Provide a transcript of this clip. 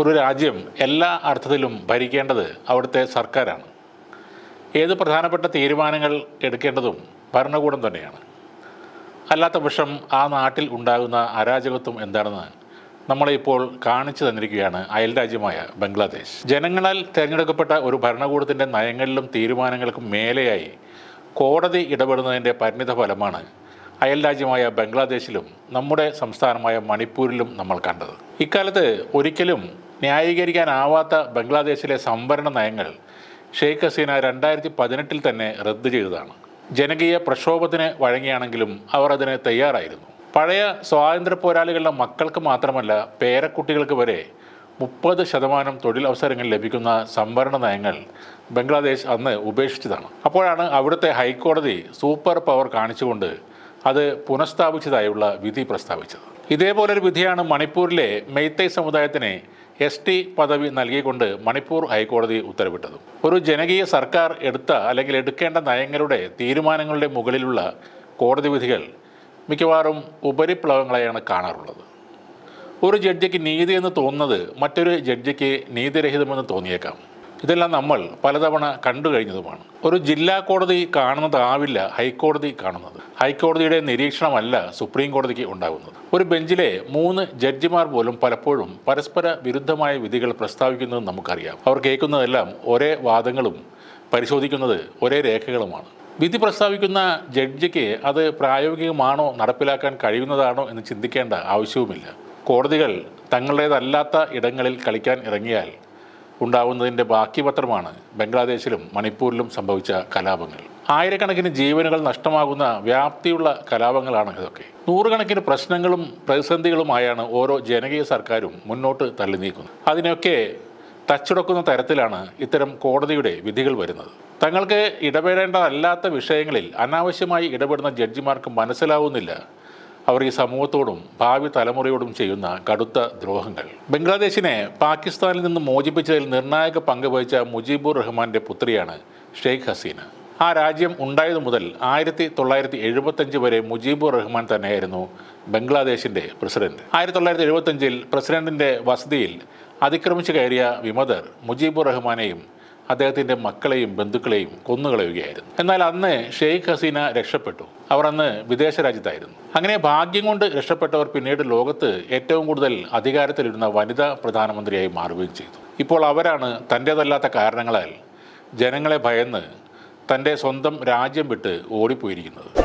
ഒരു രാജ്യം എല്ലാ അർത്ഥത്തിലും ഭരിക്കേണ്ടത് അവിടുത്തെ സർക്കാരാണ്. ഏത് പ്രധാനപ്പെട്ട തീരുമാനങ്ങൾ എടുക്കേണ്ടതും ഭരണകൂടം തന്നെയാണ്. അല്ലാത്ത പക്ഷം ആ നാട്ടിൽ ഉണ്ടാകുന്ന അരാജകത്വം എന്താണെന്ന് നമ്മളെ ഇപ്പോൾ കാണിച്ചു തന്നിരിക്കുകയാണ് അയൽരാജ്യമായ ബംഗ്ലാദേശ്. ജനങ്ങളാൽ തിരഞ്ഞെടുക്കപ്പെട്ട ഒരു ഭരണകൂടത്തിന്റെ നയങ്ങളിലും തീരുമാനങ്ങൾക്കും മേലെയായി കോടതി ഇടപെടുന്നതിന്റെ പരിണിത ഫലമാണ് അയൽരാജ്യമായ ബംഗ്ലാദേശിലും നമ്മുടെ സംസ്ഥാനമായ മണിപ്പൂരിലും നമ്മൾ കണ്ടത്. ഇക്കാലത്ത് ഒരിക്കലും ന്യായീകരിക്കാനാവാത്ത ബംഗ്ലാദേശിലെ സംവരണ നയങ്ങൾ ഷെയ്ഖ് ഹസീന രണ്ടായിരത്തി പതിനെട്ടിൽ തന്നെ റദ്ദു ചെയ്തതാണ്. ജനകീയ പ്രക്ഷോഭത്തിന് വഴങ്ങിയാണെങ്കിലും അവർ അതിന് തയ്യാറായിരുന്നു. പഴയ സ്വാതന്ത്ര്യ പോരാളികളുടെ മക്കൾക്ക് മാത്രമല്ല പേരക്കുട്ടികൾക്ക് വരെ മുപ്പത് ശതമാനം തൊഴിലവസരങ്ങൾ ലഭിക്കുന്ന സംവരണ നയങ്ങൾ ബംഗ്ലാദേശ് അന്ന് ഉപേക്ഷിച്ചതാണ്. അപ്പോഴാണ് അവിടുത്തെ ഹൈക്കോടതി സൂപ്പർ പവർ കാണിച്ചുകൊണ്ട് അത് പുനഃസ്ഥാപിച്ചതായുള്ള വിധി പ്രസ്താവിച്ചത്. ഇതേപോലൊരു വിധിയാണ് മണിപ്പൂരിലെ മെയ്തൈ സമുദായത്തിന് എസ് ടി പദവി നൽകിക്കൊണ്ട് മണിപ്പൂർ ഹൈക്കോടതി ഉത്തരവിട്ടത്. ഒരു ജനകീയ സർക്കാർ എടുത്ത അല്ലെങ്കിൽ എടുക്കേണ്ട നയങ്ങളുടെ തീരുമാനങ്ങളുടെ മുകളിലുള്ള കോടതി വിധികൾ മിക്കവാറും ഉപരിപ്ലവങ്ങളെയാണ് കാണാറുള്ളത്. ഒരു ജഡ്ജിക്ക് നീതി എന്ന് തോന്നുന്നത് മറ്റൊരു ജഡ്ജിക്ക് നീതിരഹിതമെന്ന് തോന്നിയേക്കാം. ഇതെല്ലാം നമ്മൾ പലതവണ കണ്ടു കഴിഞ്ഞതുമാണ്. ഒരു ജില്ലാ കോടതി കാണുന്നതാവില്ല ഹൈക്കോടതി കാണുന്നത്. ഹൈക്കോടതിയുടെ നിരീക്ഷണമല്ല സുപ്രീം കോടതിക്ക് ഉണ്ടാകുന്നത് ഒരു ബെഞ്ചിലെ മൂന്ന് ജഡ്ജിമാർ പോലും പലപ്പോഴും പരസ്പര വിരുദ്ധമായ വിധികൾ പ്രസ്താവിക്കുന്നത് നമുക്കറിയാം. അവർ കേൾക്കുന്നതെല്ലാം ഒരേ വാദങ്ങളും പരിശോധിക്കുന്നത് ഒരേ രേഖകളുമാണ്. വിധി പ്രസ്താവിക്കുന്ന ജഡ്ജിക്ക് അത് പ്രായോഗികമാണോ നടപ്പിലാക്കാൻ കഴിയുന്നതാണോ എന്ന് ചിന്തിക്കേണ്ട ആവശ്യവുമില്ല. കോടതികൾ തങ്ങളുടേതല്ലാത്ത ഇടങ്ങളിൽ കളിക്കാൻ ഇറങ്ങിയാൽ ഉണ്ടാവുന്നതിന്റെ ബാക്കി പത്രമാണ് ബംഗ്ലാദേശിലും മണിപ്പൂരിലും സംഭവിച്ച കലാപങ്ങൾ. ആയിരക്കണക്കിന് ജീവനുകൾ നഷ്ടമാകുന്ന വ്യാപ്തിയുള്ള കലാപങ്ങളാണ് ഇതൊക്കെ. നൂറുകണക്കിന് പ്രശ്നങ്ങളും പ്രതിസന്ധികളുമായാണ് ഓരോ ജനകീയ സർക്കാരും മുന്നോട്ട് തള്ളി നീക്കുന്നത് അതിനൊക്കെ തച്ചുടക്കുന്ന തരത്തിലാണ് ഇത്തരം കോടതിയുടെ വിധികൾ വരുന്നത്. തങ്ങൾക്ക് ഇടപെടേണ്ടതല്ലാത്ത വിഷയങ്ങളിൽ അനാവശ്യമായി ഇടപെടുന്ന ജഡ്ജിമാർക്ക് മനസ്സിലാവുന്നില്ല. അവർ ഈ സമൂഹത്തോടും ഭാവി തലമുറയോടും ചെയ്യുന്ന കടുത്ത ദ്രോഹങ്ങൾ. ബംഗ്ലാദേശിനെ പാകിസ്ഥാനിൽ നിന്ന് മോചിപ്പിച്ചതിൽ നിർണായക പങ്ക് വഹിച്ച മുജീബുർ റഹ്മാന്റെ പുത്രിയാണ് ഷെയ്ഖ് ഹസീന. ആ രാജ്യം ഉണ്ടായതു മുതൽ ആയിരത്തി തൊള്ളായിരത്തി എഴുപത്തഞ്ച് വരെ മുജീബുർ റഹ്മാൻ തന്നെയായിരുന്നു ബംഗ്ലാദേശിന്റെ പ്രസിഡന്റ്. ആയിരത്തി തൊള്ളായിരത്തി എഴുപത്തഞ്ചിൽ പ്രസിഡന്റിന്റെ വസതിയിൽ അതിക്രമിച്ചു കയറിയ വിമതർ മുജീബുർ റഹ്മാനെയും അദ്ദേഹത്തിന്റെ മക്കളെയും ബന്ധുക്കളെയും കൊന്നുകളയുകയായിരുന്നു. എന്നാൽ അന്ന് ഷെയ്ഖ് ഹസീന രക്ഷപ്പെട്ടു. അവർ അന്ന് വിദേശ രാജ്യത്തായിരുന്നു. അങ്ങനെ ഭാഗ്യം കൊണ്ട് രക്ഷപ്പെട്ടവർ പിന്നീട് ലോകത്ത് ഏറ്റവും കൂടുതൽ അധികാരത്തിലിരുന്ന വനിതാ പ്രധാനമന്ത്രിയായി മാറുകയും ചെയ്തു. ഇപ്പോൾ അവരാണ് തന്റേതല്ലാത്ത കാരണങ്ങളാൽ ജനങ്ങളെ ഭയന്ന് തന്റെ സ്വന്തം രാജ്യം വിട്ട് ഓടിപ്പോയിരിക്കുന്നത്.